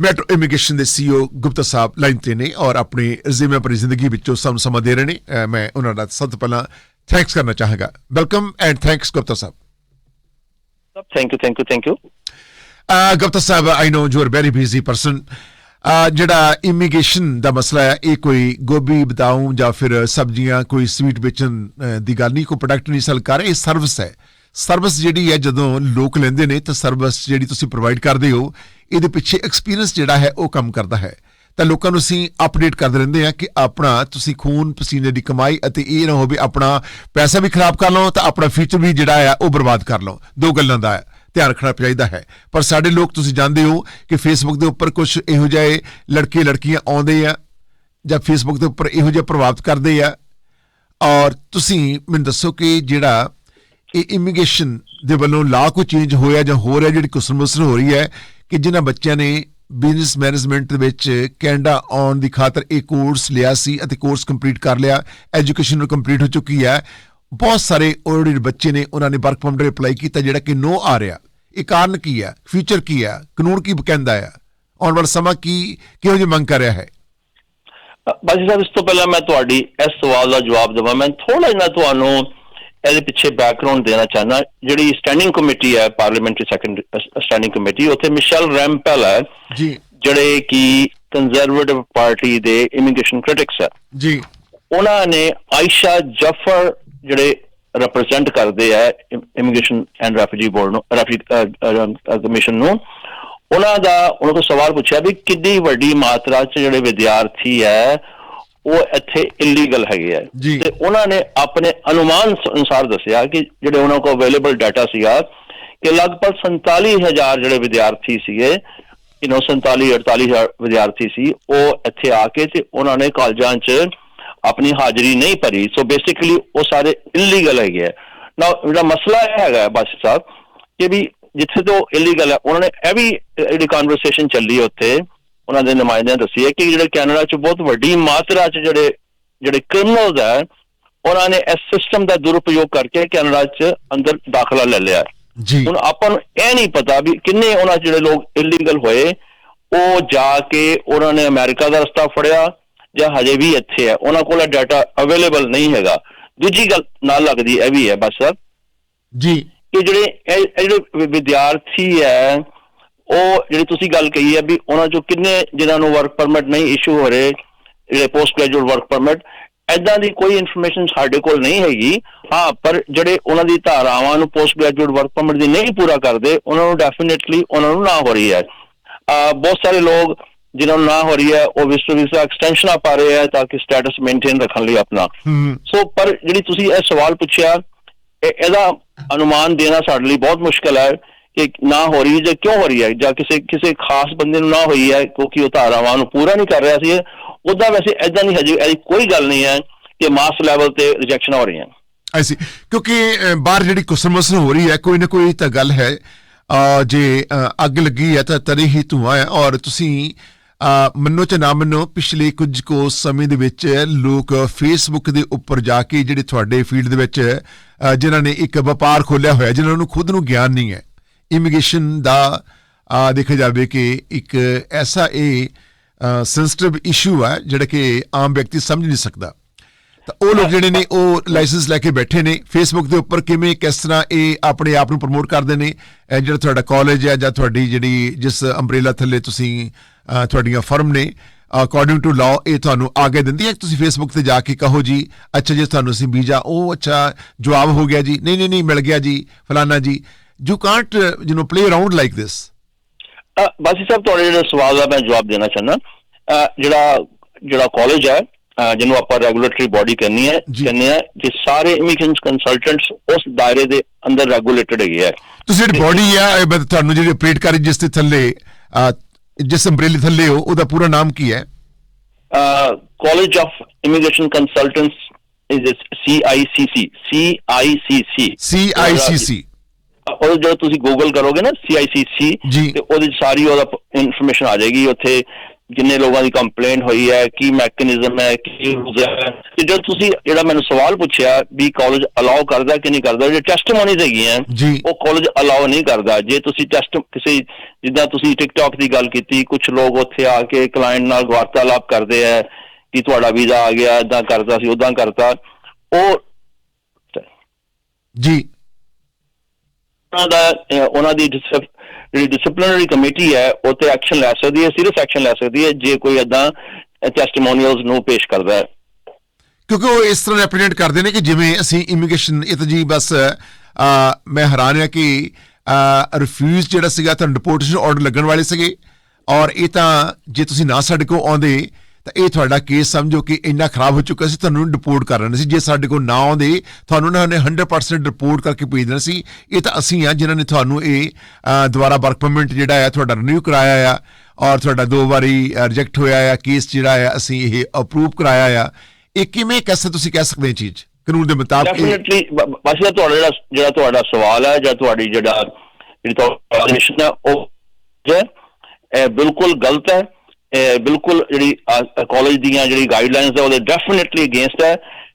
Metro immigration ਦੇ CEO Gupta ਸਾਹਿਬ line ਤੇ ਨੇ ਔਰ ਆਪਣੀ ਜ਼ਿੰਮੇ ਭਰੀ ਜ਼ਿੰਦਗੀ ਵਿੱਚੋਂ ਸਾਨੂੰ ਸਮਾਂ ਦੇ ਰਹੇ ਨੇ। ਮੈਂ ਉਹਨਾਂ ਦਾ ਸਭ ਤੋਂ ਪਹਿਲਾਂ ਥੈਂਕਸ ਕਰਨਾ ਚਾਹਾਂਗਾ। Welcome and thanks Gupta Sahib. Thank you thank you thank you Sahib, I know you're a very busy person. Uh, ਜਿਹੜਾ ਇਮੀਗ੍ਰੇਸ਼ਨ ਦਾ ਮਸਲਾ ਹੈ ਇਹ ਕੋਈ ਗੋਭੀ ਬਤਾਉਂ ਜਾਂ ਫਿਰ ਸਬਜ਼ੀਆਂ ਕੋਈ ਸਵੀਟ ਵੇਚਣ ਦੀ ਗੱਲ ਨਹੀਂ ਕੋਈ ਪ੍ਰੋਡਕਟ ਨਹੀਂ ਸੈਲ ਕਰ ਇਹ ਸਰਵਿਸ ਹੈ। ਸਰਵਿਸ ਜਿਹੜੀ ਹੈ ਜਦੋਂ ਲੋਕ ਲੈਂਦੇ ਨੇ, ਤਾਂ ਸਰਵਿਸ ਜਿਹੜੀ ਤੁਸੀਂ ਪ੍ਰੋਵਾਈਡ ਕਰਦੇ ਹੋ, ਇਹਦੇ ਪਿੱਛੇ ਐਕਸਪੀਰੀਅੰਸ ਜਿਹੜਾ ਹੈ ਉਹ ਕੰਮ ਕਰਦਾ ਹੈ। ਤਾਂ ਲੋਕਾਂ ਨੂੰ ਅਸੀਂ ਅਪਡੇਟ ਕਰਦੇ ਰਹਿੰਦੇ ਆ ਕਿ ਆਪਣਾ ਤੁਸੀਂ ਖੂਨ, ਪਸੀਨੇ ਦੀ ਕਮਾਈ ਅਤੇ ਇਹ ਨਾ ਹੋਵੇ ਆਪਣਾ ਪੈਸਾ ਵੀ ਖਰਾਬ ਕਰ ਲਓ, ਤਾਂ ਆਪਣਾ ਫਿਊਚਰ ਵੀ ਜਿਹੜਾ ਆ ਉਹ ਬਰਬਾਦ ਕਰ ਲਓ। ਦੋ ਗੱਲਾਂ ਦਾ ਹੈ ਧਿਆਨ ਰੱਖਣਾ ਚਾਹੀਦਾ ਹੈ। ਪਰ ਸਾਡੇ ਲੋਕ ਤੁਸੀਂ ਜਾਣਦੇ ਹੋ ਕਿ ਫੇਸਬੁੱਕ ਦੇ ਉੱਪਰ ਕੁਝ ਇਹੋ ਜਿਹੇ ਲੜਕੇ ਲੜਕੀਆਂ ਆਉਂਦੇ ਆ ਜਾਂ ਫੇਸਬੁੱਕ ਦੇ ਉੱਪਰ ਇਹੋ ਜਿਹਾ ਪ੍ਰਭਾਵਿਤ ਕਰਦੇ ਆ। ਔਰ ਤੁਸੀਂ ਮੈਨੂੰ ਦੱਸੋ ਕਿ ਜਿਹੜਾ ਇਹ ਇਮੀਗ੍ਰੇਸ਼ਨ ਦੇ ਵੱਲੋਂ ਲਾ ਕੋ ਚੇਂਜ ਹੋਇਆ ਜਾਂ ਹੋ ਰਿਹਾ, ਜਿਹੜੀ ਕੁਸਮਸਰ ਹੋ ਰਹੀ ਹੈ, ਕਿ ਜਿਨ੍ਹਾਂ ਬੱਚਿਆਂ ਨੇ ਬਿਜ਼ਨਸ ਮੈਨੇਜਮੈਂਟ ਦੇ ਵਿੱਚ ਕੈਨੇਡਾ ਆਉਣ ਦੀ ਖਾਤਰ ਇਹ ਕੋਰਸ ਲਿਆ ਸੀ ਅਤੇ ਕੋਰਸ ਕੰਪਲੀਟ ਕਰ ਲਿਆ ਐਜੂਕੇਸ਼ਨ ਕੰਪਲੀਟ ਹੋ ਚੁੱਕੀ ਹੈ। ਬਹੁਤ ਸਾਰੇ ਉਹ ਜਿਹੜੇ ਬੱਚੇ ਨੇ, ਉਹਨਾਂ ਨੇ ਵਰਕ ਪਰਮਿਟ ਅਪਲਾਈ ਕੀਤਾ, ਜਿਹੜਾ ਕਿ ਨੋ ਆ ਰਿਹਾ। ਇਹ ਕਾਰਨ ਕੀ ਹੈ? ਫਿਊਚਰ ਕੀ ਹੈ? ਕਾਨੂੰਨ ਕੀ ਕਹਿੰਦਾ ਹੈ? ਆਉਣ ਵਾਲਾ ਸਮਾਂ ਕੀ, ਕਿਹੋ ਜਿਹੀ ਮੰਗ ਕਰ ਰਿਹਾ ਹੈ? ਬਾਜੀ ਸਾਹਿਬ, ਇਸ ਤੋਂ ਪਹਿਲਾਂ ਮੈਂ ਤੁਹਾਡੀ ਇਸ ਸਵਾਲ ਦਾ ਜਵਾਬ ਦੇਵਾਂ। ਮੈਂ ਥੋੜਾ ਜਿਹਾ ਤੁਹਾਨੂੰ ਇਹਦੇ ਪਿੱਛੇ ਬੈਕਗ੍ਰਾਉਂਡ ਦੇਣਾ ਚਾਹਨਾ ਜਿਹੜੀ ਸਟੈਂਡਿੰਗ ਕਮੇਟੀ ਹੈ ਪਾਰਲੀਮੈਂਟਰੀ ਸੈਕੰਡ ਸਟੈਂਡਿੰਗ ਕਮੇਟੀ ਉੱਥੇ ਮਿਸ਼ੈਲ ਰੈਂਪਲ ਹੈ ਜੀ। ਜਿਹੜੇ ਕਿ ਕੰਜ਼ਰਵੇਟਿਵ ਪਾਰਟੀ ਦੇ ਇਮੀਗ੍ਰੇਸ਼ਨ ਕ੍ਰਿਟਿਕਸ ਹੈ। ਜੀ। ਉਹਨਾਂ ਨੇ ਆਇਸ਼ਾ ਜਫਰ ਜਿਹੜੇ ਰਿਪਰੈਜ਼ੈਂਟ ਕਰਦੇ ਆ ਇਮੀਗ੍ਰੇਸ਼ਨ ਐਂਡ ਰੈਫਿਊਜੀ ਬੋਰਡ ਨੂੰ ਰੈਫਿਊਜੀ ਕਮਿਸ਼ਨ ਨੂੰ। ਉਹਨਾਂ ਦਾ ਉਹਨਾਂ ਕੋਲ ਸਵਾਲ ਪੁੱਛਿਆ ਵੀ ਕਿੰਨੀ ਵੱਡੀ ਮਾਤਰਾ 'ਚ ਜਿਹੜੇ ਵਿਦਿਆਰਥੀ ਹੈ ਉਹ ਇੱਥੇ ਇਲੀਗਲ ਹੈਗੇ ਆ। ਤੇ ਉਹਨਾਂ ਨੇ ਆਪਣੇ ਅਨੁਮਾਨ ਅਨੁਸਾਰ ਦੱਸਿਆ ਕਿ ਜਿਹੜੇ ਉਹਨਾਂ ਕੋਲ ਅਵੇਲੇਬਲ ਡਾਟਾ ਸੀਗਾ ਕਿ ਲਗਭਗ 47000 ਜਿਹੜੇ ਵਿਦਿਆਰਥੀ ਸੀਗੇ you know 47 48000 ਵਿਦਿਆਰਥੀ ਸੀ ਉਹ ਇੱਥੇ ਆ ਕੇ ਤੇ ਉਹਨਾਂ ਨੇ ਕਾਲਜਾਂ 'ਚ ਆਪਣੀ ਹਾਜ਼ਰੀ ਨਹੀਂ ਭਰੀ। ਸੋ ਬੇਸਿਕਲੀ ਉਹ ਸਾਰੇ ਇਲੀਗਲ ਹੈਗੇ ਆ। ਨਾ ਜਿਹੜਾ ਮਸਲਾ ਇਹ ਹੈਗਾ ਬਾਦਸ਼ਾਹ ਸਾਹਿਬ ਕਿ ਵੀ ਜਿੱਥੇ ਤੋਂ ਇਲੀਗਲ ਹੈ ਉਹਨਾਂ ਨੇ ਇਹ ਵੀ ਜਿਹੜੀ ਕਨਵਰਸੇਸ਼ਨ ਚੱਲੀ ਉੱਥੇ ਉਹਨਾਂ ਦੇ ਨੁਮਾਇੰਦਿਆਂ ਦੱਸੀ ਹੈ ਕਿ ਜਿਹੜੇ ਕੈਨੇਡਾ 'ਚ ਬਹੁਤ ਵੱਡੀ ਮਾਤਰਾ 'ਚ ਜਿਹੜੇ ਜਿਹੜੇ ਕ੍ਰਿਮੀਨਲਸ ਹੈ ਉਹਨਾਂ ਨੇ ਇਸ ਸਿਸਟਮ ਦਾ ਦੁਰਉਪਯੋਗ ਕਰਕੇ ਕੈਨੇਡਾ 'ਚ ਅੰਦਰ ਦਾਖਲਾ ਲੈ ਲਿਆ। ਜੀ। ਹੁਣ ਆਪਾਂ ਨੂੰ ਇਹ ਨਹੀਂ ਪਤਾ ਵੀ ਕਿੰਨੇ ਉਹਨਾਂ ਜਿਹੜੇ ਲੋਕ ਇਲੀਗਲ ਹੋਏ ਉਹ ਜਾ ਕੇ ਉਹਨਾਂ ਨੇ ਅਮਰੀਕਾ ਦਾ ਰਸਤਾ ਫੜਿਆ ਜਾਂ ਹਜੇ ਵੀ ਇੱਥੇ ਹੈ। ਉਹਨਾਂ ਕੋਲ ਡਾਟਾ ਅਵੇਲੇਬਲ ਨਹੀਂ ਹੈਗਾ। ਦੂਜੀ ਗੱਲ ਨਾਲ ਲੱਗਦੀ ਇਹ ਵੀ ਹੈ ਬਸ। ਸਰ ਜੀ। ਕਿ ਜਿਹੜੇ ਜਿਹੜੇ ਵਿਦਿਆਰਥੀ ਹੈ ਉਹ ਜਿਹੜੀ ਤੁਸੀਂ ਗੱਲ ਕਹੀ ਹੈ ਵੀ ਉਹਨਾਂ ਚੋਂ ਕਿੰਨੇ ਜਿਨ੍ਹਾਂ ਨੂੰ ਵਰਕ ਪਰਮਿਟ ਨਹੀਂ ਇਸ਼ੂ ਹੋ ਰਹੇ ਜਿਹੜੇ ਪੋਸਟ ਗ੍ਰੈਜੂਏਟ ਵਰਕ ਪਰਮਿਟ ਐਦਾਂ ਦੀ ਕੋਈ ਇਨਫੋਰਮੇਸ਼ਨ ਸਾਡੇ ਕੋਲ ਨਹੀਂ ਹੈਗੀ। ਹਾਂ ਪਰ ਜਿਹੜੇ ਉਹਨਾਂ ਦੀ ਧਾਰਾਵਾਂ ਨੂੰ ਪੋਸਟ ਗ੍ਰੈਜੂਏਟ ਵਰਕ ਪਰਮਿਟ ਦੀ ਨਹੀਂ ਪੂਰਾ ਕਰਦੇ ਉਹਨਾਂ ਨੂੰ ਡੈਫੀਨਿਟਲੀ ਉਹਨਾਂ ਨੂੰ ਨਾ ਹੋ ਰਹੀ ਹੈ। ਬਹੁਤ ਸਾਰੇ ਲੋਕ ਜਿਨ੍ਹਾਂ ਨੂੰ ਨਾ ਹੋ ਰਹੀ ਹੈ ਉਹ ਵਿਸਟਰ ਵੀਜ਼ਾ ਐਕਸਟੈਂਸ਼ਨਾਂ ਪਾ ਰਹੇ ਹੈ ਤਾਂ ਕਿ ਸਟੇਟਸ ਮੇਨਟੇਨ ਰੱਖਣ ਲਈ ਆਪਣਾ। ਸੋ ਪਰ ਜਿਹੜੀ ਤੁਸੀਂ ਇਹ ਸਵਾਲ ਪੁੱਛਿਆ ਇਹ- ਇਹਦਾ ਅਨੁਮਾਨ ਦੇਣਾ ਸਾਡੇ ਲਈ ਬਹੁਤ ਮੁਸ਼ਕਲ ਹੈ। ਕਿ ਨਾ ਹੋ ਰਹੀ ਜਾਂ ਕਿਉਂ ਹੋ ਰਹੀ ਹੈ ਜਾਂ ਕਿਸੇ ਕਿਸੇ ਖਾਸ ਬੰਦੇ ਨੂੰ ਨਾ ਹੋਈ ਹੈ ਕਿਉਂਕਿ ਉਹ ਧਾਰਾਵਾਂ ਨੂੰ ਪੂਰਾ ਨਹੀਂ ਕਰ ਰਿਹਾ ਸੀ। ਉਹਦਾ ਵੈਸੇ ਐਦਾਂ ਨਹੀਂ ਹਜੇ ਕੋਈ ਗੱਲ ਨਹੀਂ ਹੈ ਕਿ ਮਾਸ ਲੈਵਲ ਤੇ ਰਿਜੈਕਸ਼ਨ ਹੋ ਰਹੀਆਂ। ਐਸੀ ਕਿਉਂਕਿ ਬਾਹਰ ਜਿਹੜੀ ਕੁਸਮਸ ਹੋ ਰਹੀ ਹੈ ਕੋਈ ਨਾ ਕੋਈ ਤਾਂ ਗੱਲ ਹੈ। ਜੇ ਅੱਗ ਲੱਗੀ ਹੈ ਤਾਂ ਤਰੇ ਹੀ ਧੂਆਂ ਹੈ ਔਰ ਤੁਸੀਂ ਮੰਨੋ ਚ ਨਾ ਮੰਨੋ ਪਿਛਲੇ ਕੁਝ ਕੋ ਸਮੇਂ ਦੇ ਵਿੱਚ ਲੋਕ ਫੇਸਬੁੱਕ ਦੇ ਉੱਪਰ ਜਾ ਕੇ ਜਿਹੜੇ ਤੁਹਾਡੇ ਫੀਲਡ ਦੇ ਵਿੱਚ ਅਹ, ਜਿਨ੍ਹਾਂ ਨੇ ਇੱਕ ਵਪਾਰ ਖੋਲਿਆ ਹੋਇਆ ਜਿਨ੍ਹਾਂ ਨੂੰ ਖੁਦ ਨੂੰ ਗਿਆਨ ਨਹੀਂ ਹੈ ਇਮੀਗ੍ਰੇਸ਼ਨ ਦਾ ਦੇਖਿਆ ਜਾਵੇ ਕਿ ਇੱਕ ਐਸਾ ਇਹ ਸੈਂਸਿਟਿਵ ਇਸ਼ੂ ਹੈ ਜਿਹੜਾ ਕਿ ਆਮ ਵਿਅਕਤੀ ਸਮਝ ਨਹੀਂ ਸਕਦਾ। ਤਾਂ ਉਹ ਲੋਕ ਜਿਹੜੇ ਨੇ ਉਹ ਲਾਇਸੈਂਸ ਲੈ ਕੇ ਬੈਠੇ ਨੇ ਫੇਸਬੁੱਕ ਦੇ ਉੱਪਰ ਕਿਵੇਂ, ਕਿਸ ਤਰ੍ਹਾਂ ਇਹ ਆਪਣੇ ਆਪ ਨੂੰ ਪ੍ਰਮੋਟ ਕਰਦੇ ਨੇ ਜਿਹੜਾ ਤੁਹਾਡਾ ਕਾਲਜ ਹੈ ਜਾਂ ਤੁਹਾਡੀ ਜਿਹੜੀ ਜਿਸ ਅੰਬ੍ਰੇਲਾ ਥੱਲੇ ਤੁਸੀਂ ਤੁਹਾਡੀਆਂ ਫਰਮ ਨੇ ਅਕੋਰਡਿੰਗ ਟੂ ਲਾਅ ਇਹ ਤੁਹਾਨੂੰ ਆਗੇ ਦਿੰਦੀ ਹੈ ਤੁਸੀਂ ਫੇਸਬੁੱਕ ਤੇ ਜਾ ਕੇ ਕਹੋ ਜੀ, ਅੱਛਾ ਜੀ, ਤੁਹਾਨੂੰ ਅਸੀਂ ਵੀਜ਼ਾ, ਉਹ ਅੱਛਾ ਜਵਾਬ ਹੋ ਗਿਆ ਜੀ। ਨਹੀਂ ਨਹੀਂ ਨਹੀਂ, ਮਿਲ ਗਿਆ ਜੀ, ਫਲਾਨਾ ਜੀ। You can't you know play around like this uh, Basi Sahib ਤੁਹਾਡੇ ਜਿਹੜੇ ਸਵਾਲ ਦਾ ਮੈਂ ਜਵਾਬ ਦੇਣਾ ਚਾਹੁੰਦਾ। ਜਿਹੜਾ ਜਿਹੜਾ ਕਾਲਜ ਹੈ ਜਿਹਨੂੰ ਆਪਾਂ ਰੈਗੂਲੇਟਰੀ ਬਾਡੀ ਕਹਿੰਨੀ ਹੈ ਜੀ। ਕਹਿੰਦੇ ਆ ਕਿ ਸਾਰੇ ਇਮੀਗ੍ਰੇਸ਼ਨ ਕੰਸਲਟੈਂਟਸ ਉਸ ਦਾਇਰੇ ਦੇ ਅੰਦਰ ਰੈਗੂਲੇਟਡ ਹੈਗੇ ਆ। ਤੁਸੀਂ ਜਿਹੜੀ ਬੋਡੀ ਆ ਇਹ ਤੁਹਾਨੂੰ ਜਿਹੜੀ ਆਪਰੇਟ ਕਰ ਜਿਸ ਦੇ ਥੱਲੇ ਜਿਸ ਅੰਬ੍ਰੇਲੇ ਥੱਲੇ ਹੋ ਉਹਦਾ ਪੂਰਾ ਨਾਮ ਕੀ ਹੈ? College of immigration consultants is CICC CICC CICC ਉਹ ਜਦੋਂ ਤੁਸੀਂ ਗੂਗਲ ਕਰੋਗੇ ਨਾ CICC ਜੀ। ਤੇ ਉਹਦੇ ਸਾਰੀ ਉਹਦਾ ਇਨਫੋਰਮੇਸ਼ਨ ਆ ਜਾਏਗੀ ਉੱਥੇ ਜਿੰਨੇ ਲੋਕਾਂ ਦੀ ਕੰਪਲੇਂਟ ਹੋਈ ਹੈ ਕੀ ਮੈਕੈਨਿਜ਼ਮ ਹੈ ਕੀ ਰੂਲਸ ਹੈ। ਤੇ ਜਦ ਤੁਸੀਂ ਜਿਹੜਾ ਮੈਨੂੰ ਸਵਾਲ ਪੁੱਛਿਆ ਵੀ ਕਾਲਜ ਅਲਾਉ ਕਰਦਾ ਕਿ ਨਹੀਂ ਕਰਦਾ ਜੇ ਟੈਸਟਮੋਨੀਜ਼ ਹੈਗੀਆਂ। ਜੀ। ਉਹ ਕਾਲਜ ਅਲਾਉ ਨਹੀਂ ਕਰਦਾ। ਜੇ ਤੁਸੀਂ ਟੈਸਟ ਕਿਸੇ ਜਿੱਦਾਂ ਤੁਸੀਂ ਟਿਕਟੌਕ ਦੀ ਗੱਲ ਕੀਤੀ ਕੁਝ ਲੋਕ ਉੱਥੇ ਆ ਕੇ ਕਲਾਇੰਟ ਨਾਲ ਵਾਰਤਾਲਾਪ ਕਰਦੇ ਆ ਕਿ ਤੁਹਾਡਾ ਵੀਜ਼ਾ ਆ ਗਿਆ ਇਦਾਂ ਕਰਦਾ ਸੀ ਉਦਾਂ ਕਰਤਾ। ਉਹ ਜੀ। ਉਹਨਾਂ ਦਾ ਉਹਨਾਂ ਦੀ ਜਿਹੜੀ ਡਿਸਪਲਿਨਰੀ ਕਮੇਟੀ ਹੈ, ਉਹ ਤੇ ਐਕਸ਼ਨ ਲੈ ਸਕਦੀ ਹੈ ਸੀਰੀਅਸ ਐਕਸ਼ਨ ਲੈ ਸਕਦੀ ਹੈ, ਜੇ ਕੋਈ ਇਦਾਂ ਟੈਸਟੀਮੋਨੀਅਲਸ ਨੂੰ ਪੇਸ਼ ਕਰਦਾ ਹੈ। ਕਿਉਂਕਿ ਉਹ ਇਸ ਤਰ੍ਹਾਂ ਰਿਪਰੈਜ਼ੈਂਟ ਕਰਦੇ ਨੇ ਕਿ ਜਿਵੇਂ ਅਸੀਂ ਇਮੀਗ੍ਰੇਸ਼ਨ ਇਹ ਤਾਂ ਜੀ ਬਸ ਮੈਂ ਹੈਰਾਨ ਹਾਂ ਕਿ ਰਿਫਿਊਜ਼ ਜਿਹੜਾ ਸੀਗਾ ਤਾਂ ਡਿਪੋਰਟੇਸ਼ਨ ਆਰਡਰ ਲੱਗਣ ਵਾਲੇ ਸੀਗੇ, ਔਰ ਇਹ ਤਾਂ ਜੇ ਤੁਸੀਂ ਨਾ ਸਾਡੇ ਕੋਲ ਆਉਂਦੇ ਤਾਂ ਇਹ ਤੁਹਾਡਾ ਕੇਸ ਸਮਝੋ ਕਿ ਇੰਨਾ ਖਰਾਬ ਹੋ ਚੁੱਕਾ ਸੀ, ਤੁਹਾਨੂੰ ਡਿਪੋਰਟ ਕਰ ਰਹੇ ਸੀ। ਜੇ ਸਾਡੇ ਕੋਲ ਨਾ ਆਉਂਦੇ, ਤੁਹਾਨੂੰ ਨਾ ਉਹਨੇ 100% ਰਿਪੋਰਟ ਕਰਕੇ ਭੇਜ ਦੇਣਾ ਸੀ। ਇਹ ਤਾਂ ਅਸੀਂ ਆ ਜਿਨ੍ਹਾਂ ਨੇ ਤੁਹਾਨੂੰ ਇਹ ਦੁਬਾਰਾ ਵਰਕ ਪਰਮਿਟ ਜਿਹੜਾ ਆ, ਤੁਹਾਡਾ ਰਿਨਿਊ ਕਰਾਇਆ ਆ ਔਰ ਤੁਹਾਡਾ ਦੋ ਵਾਰੀ ਰਿਜੈਕਟ ਹੋਇਆ ਆ ਕੇਸ ਜਿਹੜਾ ਆ, ਅਸੀਂ ਇਹ ਅਪਰੂਵ ਕਰਾਇਆ ਆ। ਇਹ ਕਿਵੇਂ कैसे ਤੁਸੀਂ ਕਹਿ ਸਕਦੇ ਚੀਜ਼? ਕਾਨੂੰਨ ਦੇ ਮੁਤਾਬਕ ਡੈਫੀਨਿਟਲੀ ਬਸ ਇਹ ਤੁਹਾਡਾ ਜਿਹੜਾ ਜਿਹੜਾ ਤੁਹਾਡਾ ਸਵਾਲ ਹੈ ਜਾਂ ਤੁਹਾਡੀ ਜਿਹੜਾ, ਜਿਹੜੀ ਤੁਹਾਡੀ ਹੈ ਉਹ ਹੈ ਬਿਲਕੁਲ ਗਲਤ ਹੈ। ਬਿਲਕੁਲ ਜਿਹੜੀ ਕਾਲਜ ਦੀਆਂ ਜਿਹੜੀ ਗਾਈਡਲਾਈਨਸ ਹੈ ਉਹਦੇ ਡੈਫੀਨਿਟਲੀ ਅਗੇਂਸਟ ਹੈ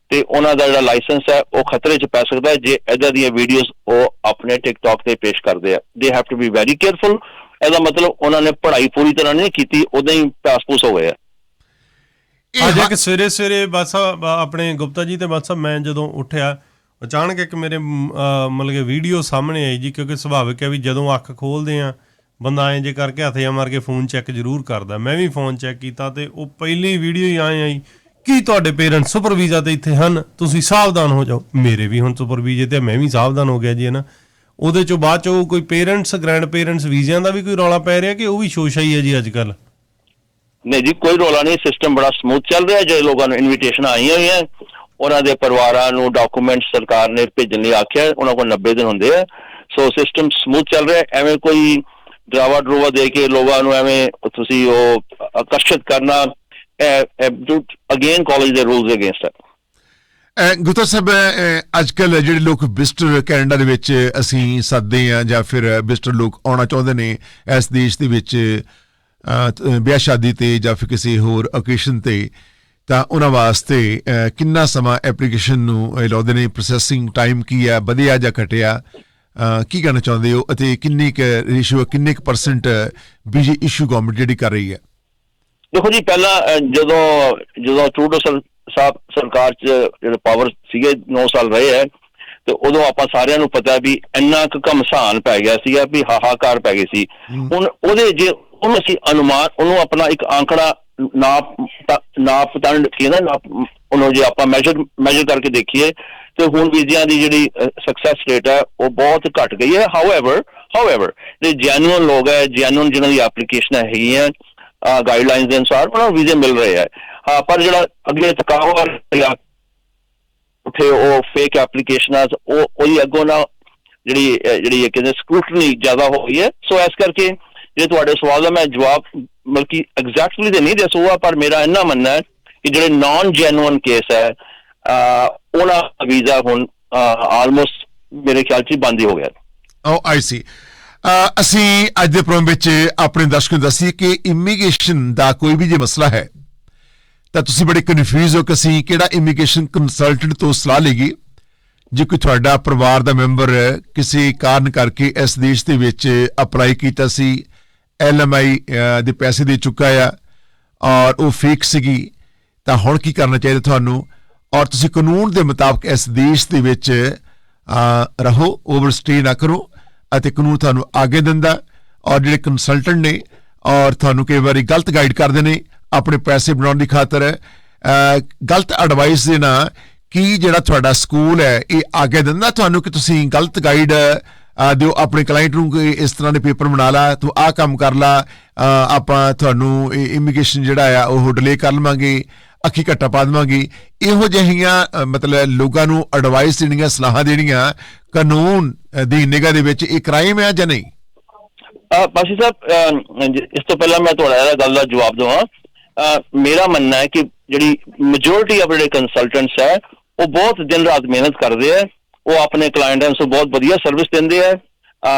ਤੇ ਉਹਨਾਂ ਦਾ ਜਿਹੜਾ ਲਾਇਸੈਂਸ ਹੈ ਉਹ ਖਤਰੇ 'ਚ ਪੈ ਸਕਦਾ ਹੈ ਜੇ ਇਦਾਂ ਦੀਆਂ ਵੀਡੀਓਜ਼ ਉਹ ਆਪਣੇ ਟਿਕਟੌਕ ਤੇ ਪੇਸ਼ ਕਰਦੇ ਆ। They have to be very careful ਇਹਦਾ ਮਤਲਬ ਉਹਨਾਂ ਨੇ ਪੜ੍ਹਾਈ ਪੂਰੀ ਤਰ੍ਹਾਂ ਨਹੀਂ ਕੀਤੀ ਉਦਾਂ ਹੀ ਪਾਸ-ਪੂਸ ਹੋ ਗਏ ਆ। ਇਹ ਅੱਜ ਇੱਕ ਸਵੇਰੇ ਸਵੇਰੇ ਬਸ ਆਪਣੇ ਗੁਪਤਾ ਜੀ ਤੇ ਬਸ ਮੈਂ ਜਦੋਂ ਉੱਠਿਆ ਅਚਾਨਕ ਇੱਕ ਮੇਰੇ ਮਤਲਬ ਕਿ ਵੀਡੀਓ ਸਾਹਮਣੇ ਆਈ ਜੀ ਕਿਉਂਕਿ ਸੁਭਾਵਿਕ ਹੈ ਵੀ ਜਦੋਂ ਅੱਖ ਖੋਲਦੇ ਆ ਬੰਦਾ ਐਂ ਜੇ ਕਰਕੇ ਹੱਥ ਜਾਂ ਮਾਰ ਕੇ ਫੋਨ ਚੈੱਕ ਜ਼ਰੂਰ ਕਰਦਾ। ਮੈਂ ਵੀ ਫੋਨ ਚੈੱਕ ਕੀਤਾ ਤੇ ਉਹ ਪਹਿਲੀ ਵੀਡੀਓ ਹੀ ਆਏ ਆਈ, ਕੀ ਤੁਹਾਡੇ ਪੇਰੈਂਟਸ ਸੁਪਰ ਵੀਜ਼ਾ ਤੇ ਇੱਥੇ ਹਨ? ਤੁਸੀਂ ਸਾਵਧਾਨ ਹੋ ਜਾਓ। ਮੇਰੇ ਵੀ ਹੁਣ ਸੁਪਰ ਵੀਜ਼ੇ ਤੇ ਮੈਂ ਵੀ ਸਾਵਧਾਨ ਹੋ ਗਿਆ ਜੀ, ਹੈ ਉਹਦੇ ਚੋਂ ਬਾਅਦ ਚੋਂ ਕੋਈ ਪੇਰੈਂਟਸ ਗ੍ਰੈਂਡ ਪੇਰੈਂਟਸ ਵੀਜ਼ਿਆਂ ਦਾ ਵੀ ਕੋਈ ਰੌਲਾ ਪੈ ਰਿਹਾ ਕਿ ਉਹ ਵੀ ਸ਼ੋਸ਼ਾ ਹੀ ਹੈ ਜੀ ਅੱਜ ਕੱਲ੍ਹ ਨਹੀਂ ਜੀ, ਕੋਈ ਰੋਲਾ ਨਹੀਂ ਸਿਸਟਮ ਬੜਾ ਸਮੂਥ ਚੱਲ ਰਿਹਾ। ਜਿਹੜੇ ਲੋਕਾਂ ਨੂੰ ਇਨਵੀਟੇਸ਼ਨ ਆਈਆਂ ਹੋਈਆਂ, ਉਹਨਾਂ ਦੇ ਪਰਿਵਾਰਾਂ ਨੂੰ ਡਾਕੂਮੈਂਟ ਸਰਕਾਰ ਨੇ ਭੇਜਣ ਲਈ ਆਖਿਆ, ਉਹਨਾਂ ਕੋਲ 90 ਦਿਨ ਹੁੰਦੇ ਆ। ਸੋ ਸਿਸਟਮ ਸਮੂਥ ਚੱਲ ਰਿਹਾ, ਐਵੇਂ ਕੋਈ ਡਰਾਵਾ ਡਰੂਵਾ ਦੇ ਕੇ ਲੋਕਾਂ ਨੂੰ ਐਵੇਂ ਤੁਸੀਂ ਉਹ ਆਕਰਸ਼ਿਤ ਕਰਨਾ ਅਗੇਨ ਕਾਲਜ ਦੇ ਰੂਲਸ ਅਗੇਂਸਟ ਹੈ। ਅਹ ਸਾਹਿਬ ਅੱਜ ਕੱਲ ਜਿਹੜੇ ਲੋਕ ਵਿਜ਼ਟਰ ਕੈਨੇਡਾ ਦੇ ਵਿੱਚ ਅਸੀਂ ਸੱਦਦੇ ਆ ਜਾਂ ਫਿਰ ਵਿਜ਼ਟਰ ਲੋਕ ਆਉਣਾ ਚਾਹੁੰਦੇ ਨੇ, ਇਸ ਦੇਸ਼ ਦੇ ਵਿੱਚ ਵਿਆਹ ਸ਼ਾਦੀ ਤੇ ਜਾਂ ਫਿਰ ਕਿਸੇ ਹੋਰ ਓਕੇਸ਼ਨ ਤੇ, ਤਾਂ ਉਹਨਾਂ ਵਾਸਤੇ ਕਿੰਨਾ ਸਮਾਂ ਐਪਲੀਕੇਸ਼ਨ ਨੂੰ ਲਾਉਂਦੇ ਨੇ ਪ੍ਰੋਸੈਸਿੰਗ ਟਾਈਮ ਕੀ ਹੈ, ਵਧਿਆ ਜਾਂ ਘਟਿਆ? ਕੀ ਕਹਿਣਾ ਚਾਹੁੰਦੇ ਹੋ ਅਤੇ ਕਿੰਨੀ ਕੁ ਰੇਸ਼ੋ ਕਿੰਨੇ ਕੁ ਪਰਸੈਂਟ ਬੀਜੀ ਇਸ਼ੂ ਗਵਰਨਮੈਂਟ ਜਿਹੜੀ ਕਰ ਰਹੀ ਹੈ? ਦੇਖੋ ਜੀ ਪਹਿਲਾਂ ਜਦੋਂ ਜਦੋਂ ਟਰੂਡੋ ਸਾਹਿਬ ਸਰਕਾਰ ਚ ਜਿਹੜੇ ਪਾਵਰ ਸੀਗੇ 9 ਸਾਲ ਰਹੇ ਹੈ ਤੇ ਉਦੋਂ ਆਪਾਂ ਸਾਰਿਆਂ ਨੂੰ ਪਤਾ ਵੀ ਇੰਨਾ ਕੁ ਘਮਸਾਨ ਪੈ ਗਿਆ ਸੀਗਾ ਵੀ ਹਾਹਾਕਾਰ ਪੈ ਗਈ ਸੀ। ਹੁਣ ਉਹਦੇ ਜੇ ਉਹਨੂੰ ਅਸੀਂ ਅਨੁਮਾਨ, ਉਹਨੂੰ ਆਪਣਾ ਇੱਕ ਆંકੜਾ ਨਾਪ ਨਾਪ ਤੰਡ ਕਹਿੰਦਾ ਨਾਪ, ਉਹਨੂੰ ਜੇ ਆਪਾਂ ਮੈਜਰ ਮੈਜਰ ਕਰਕੇ ਦੇਖੀਏ, ਤੇ ਹੁਣ ਵੀਜ਼ਿਆਂ ਦੀ ਜਿਹੜੀ ਸਕਸੈਸ ਰੇਟ ਹੈ, ਉਹ ਬਹੁਤ ਘਟ ਗਈ ਹੈ। ਹਾਊਐਵਰ ਹਾਊਐਵਰ ਜੇ ਜੈਨੂਅਨ ਲੋਕ ਹੈ ਜੈਨੂਅਨ ਜਿਹਨਾਂ ਦੀ ਐਪਲੀਕੇਸ਼ਨ ਹੈਗੀਆਂ ਗਾਈਡਲਾਈਨਸ ਦੇ ਅਨੁਸਾਰ, ਉਹਨਾਂ ਨੂੰ ਵੀਜ਼ੇ ਮਿਲ ਰਹੇ ਹੈ। ਹਾਂ, ਪਰ ਜਿਹੜਾ ਅਗਲੇ ਤਕਾਵਾ ਰਿਹਾ, ਉੱਥੇ ਉਹ ਫੇਕ ਐਪਲੀਕੇਸ਼ਨਾਂ ਉਹ ਉਹਦੀ ਅੱਗੋਂ ਨਾ ਜਿਹੜੀ ਜਿਹੜੀ ਇਹ ਕਹਿੰਦੇ ਸਕਰੂਟਨੀ ਜ਼ਿਆਦਾ ਹੋ ਗਈ ਹੈ। ਸੋ ਇਸ ਕਰਕੇ ਜੇ ਤੁਹਾਡੇ ਸਵਾਲ ਦਾ ਮੈਂ ਜਵਾਬ ਬਲਕਿ ਐਗਜ਼ੈਕਟਲੀ ਤੇ ਨਹੀਂ ਦੇ ਸਕੂਗਾ, ਪਰ ਮੇਰਾ ਇੰਨਾ ਮੰਨਣਾ ਹੈ ਕਿ ਜਿਹੜੇ ਨਾਨ ਜੈਨੂਅਨ ਕੇਸ ਹੈ ਉਹਨਾਂ ਦਾ ਵੀਜ਼ਾ ਹੁਣ ਆਲਮੋਸਟ ਮੇਰੇ ਖਿਆਲ ਚ ਬੰਦ ਹੀ ਹੋ ਗਿਆ। ਓ ਆਈ ਸੀ ਅਸੀਂ ਅੱਜ ਦੇ ਪ੍ਰੋਗਰਾਮ ਵਿੱਚ ਆਪਣੇ ਦਰਸ਼ਕਾਂ ਨੂੰ ਦੱਸੀ ਕਿ ਇਮੀਗ੍ਰੇਸ਼ਨ ਦਾ ਕੋਈ ਵੀ ਜੇ ਮਸਲਾ ਹੈ, ਤਾਂ ਤੁਸੀਂ ਬੜੇ ਕਨਫਿਊਜ਼ ਹੋ ਕਿ ਅਸੀਂ ਕਿਹੜਾ ਇਮੀਗ੍ਰੇਸ਼ਨ ਕੰਸਲਟੈਂਟ ਤੋਂ ਸਲਾਹ ਲਈਏ, ਜੇ ਕੋਈ ਤੁਹਾਡਾ ਪਰਿਵਾਰ ਦਾ ਮੈਂਬਰ ਕਿਸੇ ਕਾਰਨ ਕਰਕੇ ਇਸ ਦੇਸ਼ ਦੇ ਵਿੱਚ ਅਪਲਾਈ ਕੀਤਾ ਸੀ ਐਲਐਮਆਈ ਦੇ ਪੈਸੇ ਦੇ ਚੁੱਕਾ ਆ ਔਰ ਉਹ ਫੇਕ ਸੀਗੀ ਤਾਂ ਹੁਣ ਕੀ ਕਰਨਾ ਚਾਹੀਦਾ ਤੁਹਾਨੂੰ ਔਰ ਤੁਸੀਂ ਕਾਨੂੰਨ ਦੇ ਮੁਤਾਬਕ ਇਸ ਦੇਸ਼ ਦੇ ਵਿੱਚ ਰਹੋ ਓਵਰਸਟੇ ਨਾ ਕਰੋ ਅਤੇ ਕਾਨੂੰਨ ਤੁਹਾਨੂੰ ਆਗੇ ਦਿੰਦਾ ਔਰ ਜਿਹੜੇ ਕੰਸਲਟੈਂਟ ਨੇ ਔਰ ਤੁਹਾਨੂੰ ਕਈ ਵਾਰੀ ਗਲਤ ਗਾਈਡ ਕਰਦੇ ਨੇ ਆਪਣੇ ਪੈਸੇ ਬਣਾਉਣ ਦੀ ਖਾਤਰ ਗਲਤ ਐਡਵਾਈਸ ਦੇਣਾ ਕੀ ਜਿਹੜਾ ਤੁਹਾਡਾ ਸਕੂਲ ਹੈ ਇਹ ਆਗੇ ਦਿੰਦਾ ਤੁਹਾਨੂੰ ਕਿ ਤੁਸੀਂ ਗਲਤ ਗਾਈਡ ਦਿਓ ਆਪਣੇ ਕਲਾਇੰਟ ਨੂੰ ਕਿ ਇਸ ਤਰ੍ਹਾਂ ਦੇ ਪੇਪਰ ਬਣਾ ਲਾ, ਤੂੰ ਆਹ ਕੰਮ ਕਰ ਲਾ ਆਪਾਂ ਤੁਹਾਨੂੰ ਇਮੀਗ੍ਰੇਸ਼ਨ ਜਿਹੜਾ ਆ ਉਹ ਡਿਲੇ ਕਰ ਲਵਾਂਗੇ, ਅੱਖੀ ਘੱਟਾ ਪਾ ਦੇਵਾਂਗੇ। ਇਹੋ ਜਿਹੀਆਂ ਮਤਲਬ ਲੋਕਾਂ ਨੂੰ ਐਡਵਾਈਸ ਦੇਣੀਆਂ, ਸਲਾਹਾਂ ਦੇਣੀਆਂ, ਕਾਨੂੰਨ ਦੀ ਨਿਗਾਹ ਦੇ ਵਿੱਚ ਇਹ ਕ੍ਰਾਈਮ ਹੈ ਜਾਂ ਨਹੀਂ? ਪਾਸ਼ੀ ਸਾਹਿਬ ਇਸ ਤੋਂ ਪਹਿਲਾਂ ਮੈਂ ਤੁਹਾਡਾ ਇਹ ਗੱਲ ਦਾ ਜਵਾਬ ਦਵਾਂ। ਮੇਰਾ ਮੰਨਣਾ ਹੈ ਕਿ ਜਿਹੜੀ ਮੈਜੋਰਿਟੀ ਆਫ ਜਿਹੜੇ ਕੰਸਲਟੈਂਟਸ ਹੈ, ਉਹ ਬਹੁਤ ਦਿਨ ਰਾਤ ਮਿਹਨਤ ਕਰਦੇ ਆ। ਉਹ ਆਪਣੇ ਕਲਾਇੰਟਸ ਨੂੰ ਬਹੁਤ ਵਧੀਆ ਸਰਵਿਸ ਦਿੰਦੇ ਆ।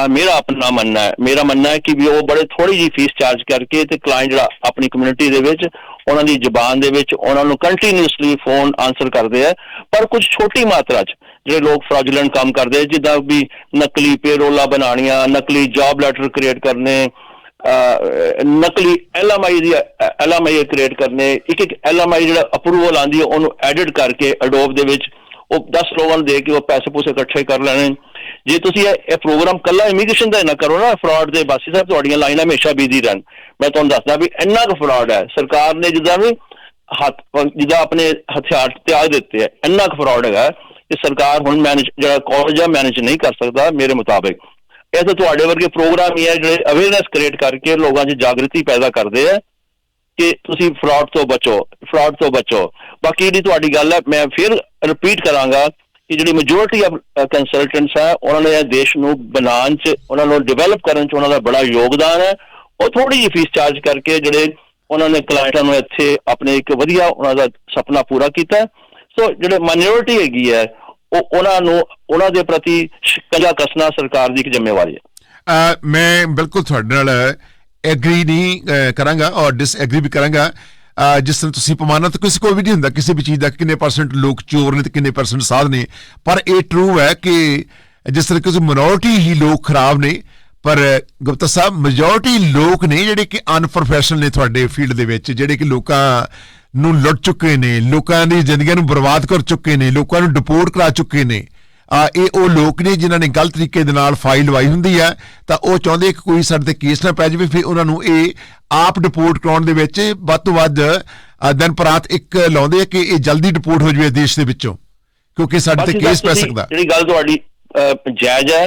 ਮੇਰਾ ਆਪਣਾ ਮੰਨਣਾ ਹੈ। ਮੇਰਾ ਮੰਨਣਾ ਹੈ ਕਿ ਵੀ ਉਹ ਬੜੇ ਥੋੜੀ ਜੀ ਫੀਸ ਚਾਰਜ ਕਰਕੇ ਤੇ ਕਲਾਇੰਟ ਜਿਹੜਾ ਆਪਣੀ ਕਮਿਊਨਿਟੀ ਦੇ ਵਿੱਚ, ਉਹਨਾਂ ਦੀ ਜ਼ੁਬਾਨ ਦੇ ਵਿੱਚ, ਉਹਨਾਂ ਨੂੰ ਕੰਟੀਨਿਊਸਲੀ ਫੋਨ ਆਨਸਰ ਕਰਦੇ ਆ। ਪਰ ਕੁਝ ਛੋਟੀ ਮਾਤਰਾ 'ਚ ਜਿਹੜੇ ਲੋਕ ਫਰਾਜੂਲੈਂਟ ਕੰਮ ਕਰਦੇ ਆ, ਜਿੱਦਾਂ ਵੀ ਨਕਲੀ ਪੇਰੋਲਾ ਬਣਾਉਣੀਆਂ, ਨਕਲੀ ਜੌਬ ਲੈਟਰ ਕ੍ਰੀਏਟ ਕਰਨੇ ਅਹ ਨਕਲੀ ਐਲਐਮਆਈ ਦੀ ਐਲਐਮਆਈ ਕ੍ਰੀਏਟ ਕਰਨੇ ਇੱਕ ਇੱਕ ਐਲਐਮਆਈ ਜਿਹੜਾ ਅਪਰੂਵਲ ਆਂਦੀ ਹੈ ਉਹਨੂੰ ਐਡਿਟ ਕਰਕੇ ਅਡੋਬ ਦੇ ਵਿੱਚ ਉਹ 10 ਲੋਕਾਂ ਨੂੰ ਦੇ ਕੇ ਉਹ ਪੈਸੇ ਪੂਸੇ ਇਕੱਠੇ ਕਰ ਲੈਣੇ। ਜੇ ਤੁਸੀਂ ਇਹ ਪ੍ਰੋਗਰਾਮ ਕੱਲਾ ਇਮੀਗ੍ਰੇਸ਼ਨ ਦਾ ਹੀ ਨਾ ਕਰੋ ਨਾ ਫਰਾਡ ਦੇ ਬਾਸੀ ਸਾਹਿਬ, ਤੁਹਾਡੀਆਂ ਲਾਈਨਾਂ ਹਮੇਸ਼ਾ ਬਿਜ਼ੀ ਰਹਿਣ। ਮੈਂ ਤੁਹਾਨੂੰ ਦੱਸਦਾ ਵੀ ਇੰਨਾ ਕੁ ਫਰਾਡ ਹੈ। ਸਰਕਾਰ ਨੇ ਜਿੱਦਾਂ ਵੀ ਹੱਥ, ਜਿੱਦਾਂ ਆਪਣੇ ਹਥਿਆਰ ਤਿਆਗ ਦਿੱਤੇ ਹੈ, ਇੰਨਾ ਕੁ ਫਰਾਡ ਹੈਗਾ ਕਿ ਸਰਕਾਰ ਹੁਣ ਮੈਨੇਜ ਜਿਹੜਾ ਕਾਲਜ ਹੈ ਮੈਨੇਜ ਨਹੀਂ ਕਰ ਸਕਦਾ ਮੇਰੇ ਮੁਤਾਬਿਕ। ਇਹ ਤਾਂ ਤੁਹਾਡੇ ਵਰਗੇ ਪ੍ਰੋਗਰਾਮ ਹੀ ਹੈ ਜਿਹੜੇ ਅਵੇਅਰਨੈਸ ਕ੍ਰੀਏਟ ਕਰਕੇ ਲੋਕਾਂ 'ਚ ਜਾਗਰਤੀ ਪੈਦਾ ਕਰਦੇ ਆ। ਕਿ ਤੁਸੀਂ ਫਰਾਡ ਤੋਂ ਬਚੋ ਫਰਾਡ ਤੋਂ ਬਚੋ। ਬਾਕੀ ਜਿਹੜੀ ਤੁਹਾਡੀ ਗੱਲ ਹੈ, ਮੈਂ ਫਿਰ ਰਿਪੀਟ ਕਰਾਂਗਾ ਕਿ ਜਿਹੜੀ ਮੈਜੋਰਿਟੀ ਆਫ ਕੰਸਲਟੈਂਟਸ ਹੈ, ਉਹਨਾਂ ਨੇ ਦੇਸ਼ ਨੂੰ ਬਣਾਉਣ 'ਚ, ਉਹਨਾਂ ਨੂੰ ਡਿਵੈਲਪ ਕਰਨ 'ਚ ਉਹਨਾਂ ਦਾ ਬੜਾ ਯੋਗਦਾਨ ਹੈ। ਉਹ ਥੋੜੀ ਜਿਹੀ ਫੀਸ ਚਾਰਜ ਕਰਕੇ ਜਿਹੜੇ ਉਹਨਾਂ ਨੇ ਕਲਾਇੰਟਾਂ ਨੂੰ ਇੱਥੇ ਆਪਣੇ ਇੱਕ ਵਧੀਆ ਉਹਨਾਂ ਦਾ ਸੁਪਨਾ ਪੂਰਾ ਕੀਤਾ। ਸੋ ਜਿਹੜੇ ਮਾਈਨੋਰਿਟੀ ਹੈਗੀ ਹੈ, ਉਹ ਉਹਨਾਂ ਨੂੰ, ਉਹਨਾਂ ਦੇ ਪ੍ਰਤੀ ਸ਼ਿਕੰਜਾ ਕੱਸਣਾ ਸਰਕਾਰ ਦੀ ਇੱਕ ਜ਼ਿੰਮੇਵਾਰੀ ਹੈ। ਮੈਂ ਬਿਲਕੁਲ ਤੁਹਾਡੇ ਨਾਲ ਐਗਰੀ ਨਹੀਂ ਕਰਾਂਗਾ ਔਰ ਡਿਸਐਗਰੀ ਵੀ ਕਰਾਂਗਾ। ਜਿਸ ਤਰ੍ਹਾਂ ਤੁਸੀਂ ਪਮਾਨਾ ਤਾਂ ਕਿਸੇ ਕੋਈ ਵੀ ਨਹੀਂ ਹੁੰਦਾ, ਕਿਸੇ ਵੀ ਚੀਜ਼ ਦਾ ਕਿੰਨੇ ਪਰਸੈਂਟ ਲੋਕ ਚੋਰ ਨੇ ਤੇ ਕਿੰਨੇ ਪਰਸੈਂਟ ਸਾਧ ਨੇ। ਪਰ ਇਹ ਟਰੂ ਹੈ ਕਿ ਜਿਸ ਤਰ੍ਹਾਂ ਕਿ ਮਿਨੋਰਿਟੀ ਹੀ ਲੋਕ ਖਰਾਬ ਨੇ, ਪਰ ਗੁਪਤਾ ਸਾਹਿਬ ਮੈਜੋਰਿਟੀ ਲੋਕ ਨੇ ਜਿਹੜੇ ਕਿ ਅਨਪ੍ਰੋਫੈਸ਼ਨਲ ਨੇ ਤੁਹਾਡੇ ਫੀਲਡ ਦੇ ਵਿੱਚ, ਜਿਹੜੇ ਕਿ ਲੋਕਾਂ ਨੂੰ ਲੁੱਟ ਚੁੱਕੇ ਨੇ, ਲੋਕਾਂ ਦੀ ਜ਼ਿੰਦਗੀਆਂ ਨੂੰ ਬਰਬਾਦ ਕਰ ਚੁੱਕੇ ਨੇ, ਲੋਕਾਂ ਨੂੰ ਡਿਪੋਰਟ ਕਰਾ ਚੁੱਕੇ ਨੇ। ਇਹ ਉਹ ਲੋਕ ਨੇ ਜਿਨ੍ਹਾਂ ਨੇ ਗਲਤ ਤਰੀਕੇ ਦੇ ਨਾਲ ਫਾਈਲ ਲਵਾਈ ਹੁੰਦੀ ਹੈ। ਤਾਂ ਉਹ ਚਾਹੁੰਦੇ ਕਿ ਕੋਈ ਸਾਡੇ ਤੇ ਕੇਸ ਨਾ ਪੈ ਜਾਵੇ ਫਿਰ ਉਹਨਾਂ ਨੂੰ ਇਹ ਆਪ ਡਿਪੋਰਟ ਕਰਾਉਣ ਦੇ ਵਿੱਚ ਵੱਧ ਤੋਂ ਵੱਧ ਦਿਨ ਪਰਾਤ ਇੱਕ ਲਾਉਂਦੇ ਕਿ ਇਹ ਜਲਦੀ ਡਿਪੋਰਟ ਹੋ ਜਾਵੇ ਦੇਸ਼ ਦੇ ਵਿੱਚੋਂ ਕਿਉਂਕਿ ਸਾਡੇ ਤੇ ਕੇਸ ਪੈ ਸਕਦਾ। ਜਿਹੜੀ ਗੱਲ ਤੁਹਾਡੀ ਜਾਇਜ਼ ਹੈ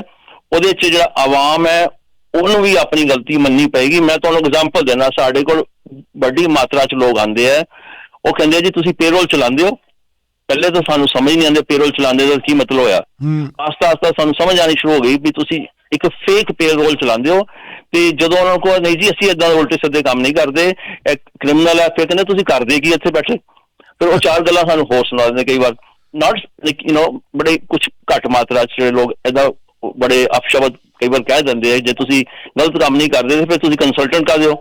ਉਹਦੇ 'ਚ ਜਿਹੜਾ ਆਵਾਮ ਹੈ ਉਹਨੂੰ ਵੀ ਆਪਣੀ ਗਲਤੀ ਮੰਨਣੀ ਪਏਗੀ। ਮੈਂ ਤੁਹਾਨੂੰ ਐਗਜ਼ਾਮਪਲ ਦੇਣਾ ਸਾਡੇ ਕੋਲ ਵੱਡੀ ਮਾਤਰਾ 'ਚ ਲੋਕ ਆਉਂਦੇ ਆ। ਉਹ ਕਹਿੰਦੇ ਜੀ ਤੁਸੀਂ ਪੇਰੋਲ ਚਲਾਉਂਦੇ ਹੋ ਪਹਿਲੇ ਤਾਂ ਸਾਨੂੰ ਸਮਝ ਨਹੀਂ ਆਉਂਦੇ ਪੇਰੋਲ ਚਲਾਉਂਦੇ ਦਾ ਕੀ ਮਤਲਬ ਹੋਇਆ। ਆਸਤਾ ਆਸਤਾ ਸਾਨੂੰ ਸਮਝ ਆਣੀ ਸ਼ੁਰੂ ਹੋ ਗਈ ਵੀ ਤੁਸੀਂ ਇੱਕ ਫੇਕ ਪੇਰੋਲ ਚਲਾਉਂਦੇ ਹੋ ਤੇ ਜਦੋਂ ਉਹਨਾਂ ਕੋਲ ਨਹੀਂ ਜੀ ਅਸੀਂ ਇਦਾਂ ਉਲਟੇ ਸਿੱਧੇ ਕੰਮ ਨਹੀਂ ਕਰਦੇ ਕ੍ਰਿਮੀਨਲ ਹੈ ਫਿਰ ਕਹਿੰਦੇ ਤੁਸੀਂ ਕਰਦੇ ਕੀ ਇੱਥੇ ਬੈਠੇ? ਫਿਰ ਉਹ ਚਾਰ ਗੱਲਾਂ ਸਾਨੂੰ ਹੋਰ ਸੁਣਾ ਦਿੰਦੇ ਕਈ ਵਾਰ। ਨਾਟ ਲਾਈਕ ਯੂ نو ਬੜੇ ਕੁਝ ਘੱਟ ਮਾਤਰਾ ਚ ਜਿਹੜੇ ਲੋਕ ਇਦਾਂ ਬੜੇ ਅਪਸ਼ਬਦ ਕਈ ਵਾਰ ਕਹਿ ਦਿੰਦੇ ਆ ਜੇ ਤੁਸੀਂ ਗਲਤ ਕੰਮ ਨਹੀਂ ਕਰਦੇ ਤੇ ਫਿਰ ਤੁਸੀਂ ਕੰਸਲਟੈਂਟ ਕਰ ਦਿਓ।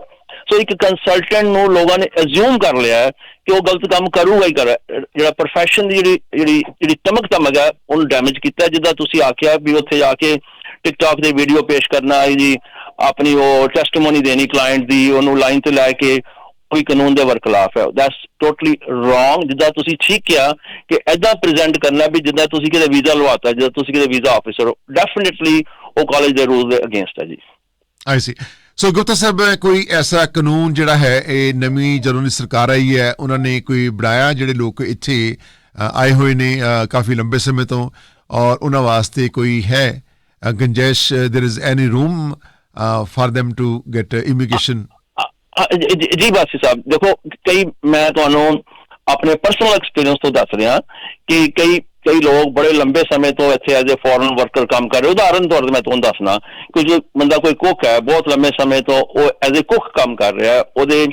ਸੋ ਇੱਕ ਕੰਸਲਟੈਂਟ ਨੂੰ ਲੋਕਾਂ ਨੇ ਅਸਿਊਮ ਕਰ ਲਿਆ ਕਿ ਉਹ ਗਲਤ ਕੰਮ ਕਰੂਗਾ ਹੀ ਕਰ ਜਿਹੜਾ profession ਦੀ ਜਿਹੜੀ ਜਿਹੜੀ ਜਿਹੜੀ ਚਮਕ ਧਮਕ ਹੈ ਉਹਨੂੰ ਡੈਮੇਜ ਕੀਤਾ ਜਿੱਦਾਂ ਤੁਸੀਂ ਆਖਿਆ ਵੀ ਉੱਥੇ ਜਾ ਕੇ ਟਿਕਟੌਕ ਤੇ ਵੀਡੀਓ ਪੇਸ਼ ਕਰਨਾ ਹੈ ਜੀ ਆਪਣੀ ਉਹ ਟੈਸਟੀਮੋਨੀ ਦੇਣੀ ਕਲਾਇੰਟ ਦੀ, ਉਹਨੂੰ ਲਾਈਨ ਤੇ ਲੈ ਕੇ ਕੋਈ ਕਾਨੂੰਨ ਦੇ ਵਰਖਲਾਫ ਹੈ। ਦੈਟਸ ਟੋਟਲੀ ਰੋਂਗ ਜਿੱਦਾਂ ਤੁਸੀਂ ਠੀਕ ਕਿਹਾ ਕਿ ਐਦਾਂ ਪ੍ਰੈਜ਼ੈਂਟ ਕਰਨਾ ਵੀ ਜਿੱਦਾਂ ਤੁਸੀਂ ਕਿਤੇ ਵੀਜ਼ਾ ਲਵਾਤਾ, ਜਿੱਦਾਂ ਤੁਸੀਂ ਕਿਤੇ ਵੀਜ਼ਾ ਆਫੀਸਰ ਹੋ ਡੈਫੀਨਿਟਲੀ ਉਹ ਕਾਲਜ ਦੇ ਰੂਲ ਦੇ ਅਗੇਂਸਟ ਹੈ ਜੀ। ਆਈ ਸੀ ਸੋ ਗੁਪਤਾ ਸਾਹਿਬ ਕੋਈ ਐਸਾ ਕਾਨੂੰਨ ਜਿਹੜਾ ਹੈ, ਇਹ ਨਵੀਂ ਜਦੋਂ ਦੀ ਸਰਕਾਰ ਆਈ ਹੈ, ਉਹਨਾਂ ਨੇ ਕੋਈ ਬਣਾਇਆ ਜਿਹੜੇ ਲੋਕ ਇੱਥੇ ਆਏ ਹੋਏ ਨੇ ਕਾਫੀ ਲੰਬੇ ਸਮੇਂ ਤੋਂ ਔਰ ਉਹਨਾਂ ਵਾਸਤੇ ਕੋਈ ਹੈ? ਗੰਜੇਸ਼ there is any room for them to get immigration ਜੀ ਬਾਸੀ ਸਾਹਿਬ, ਦੇਖੋ, ਕਈ ਮੈਂ ਤੁਹਾਨੂੰ ਆਪਣੇ ਪਰਸਨਲ ਐਕਸਪੀਰੀਅੰਸ ਤੋਂ ਦੱਸ ਰਿਹਾ ਕਿ ਕਈ ਕਈ ਲੋਕ ਬੜੇ ਲੰਬੇ ਸਮੇਂ ਤੋਂ ਇੱਥੇ ਐਜ਼ ਅ ਫੋਰਨ ਵਰਕਰ ਕੰਮ ਕਰ ਰਹੇ ਉਦਾਹਰਨ ਤੌਰ ਤੇ ਮੈਂ ਤੁਹਾਨੂੰ ਦੱਸਣਾ ਕਿ ਜੋ ਬੰਦਾ ਕੋਈ ਕੁੱਕ ਹੈ, ਬਹੁਤ ਲੰਬੇ ਸਮੇਂ ਤੋਂ ਉਹ ਐਜ਼ ਅ ਕੁੱਕ ਕੰਮ ਕਰ ਰਿਹਾ ਹੈ। ਉਹਦੇ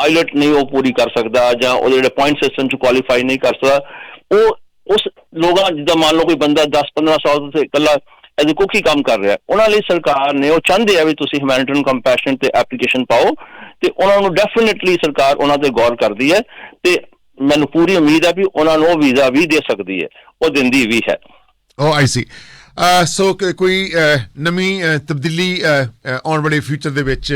ਆਈਲਟ ਨਹੀਂ ਉਹ ਪੂਰੀ ਕਰ ਸਕਦਾ ਜਾਂ ਉਹਦੇ ਜਿਹੜੇ ਪੁਆਇੰਟ ਸਿਸਟਮ ਚ ਕੁਆਲੀਫਾਈ ਨਹੀਂ ਕਰ ਸਕਦਾ। ਉਹ ਉਸ ਲੋਕਾਂ ਜਿੱਦਾਂ ਮੰਨ ਲਓ ਕੋਈ ਬੰਦਾ 10 15 ਸਾਲ ਤੋਂ ਇਕੱਲਾ ਐਜ਼ ਅ ਕੁੱਕ ਹੀ ਕੰਮ ਕਰ ਰਿਹਾ ਉਹਨਾਂ ਲਈ ਸਰਕਾਰ ਨੇ, ਉਹ ਚਾਹੁੰਦੇ ਆ ਵੀ ਤੁਸੀਂ ਹਿਊਮੈਨਿਟੀਅਨ ਕੰਪੈਸ਼ਨ ਤੇ ਐਪਲੀਕੇਸ਼ਨ ਪਾਓ ਤੇ ਉਹਨਾਂ ਨੂੰ ਡੈਫੀਨਿਟਲੀ ਸਰਕਾਰ ਉਹਨਾਂ ਤੇ ਗੌਰ ਕਰਦੀ ਹੈ ਤੇ ਮੈਨੂੰ ਪੂਰੀ ਉਮੀਦ ਹੈ ਵੀ ਉਹਨਾਂ ਨੂੰ ਉਹ ਵੀਜ਼ਾ ਵੀ ਦੇ ਸਕਦੀ ਹੈ। ਉਹ ਦਿੰਦੀ ਵੀ ਹੈ। ਓ ਆਈ ਸੀ ਸੋ ਕੋਈ ਨਵੀਂ ਤਬਦੀਲੀ ਆਉਣ ਵਾਲੇ ਫਿਊਚਰ ਦੇ ਵਿੱਚ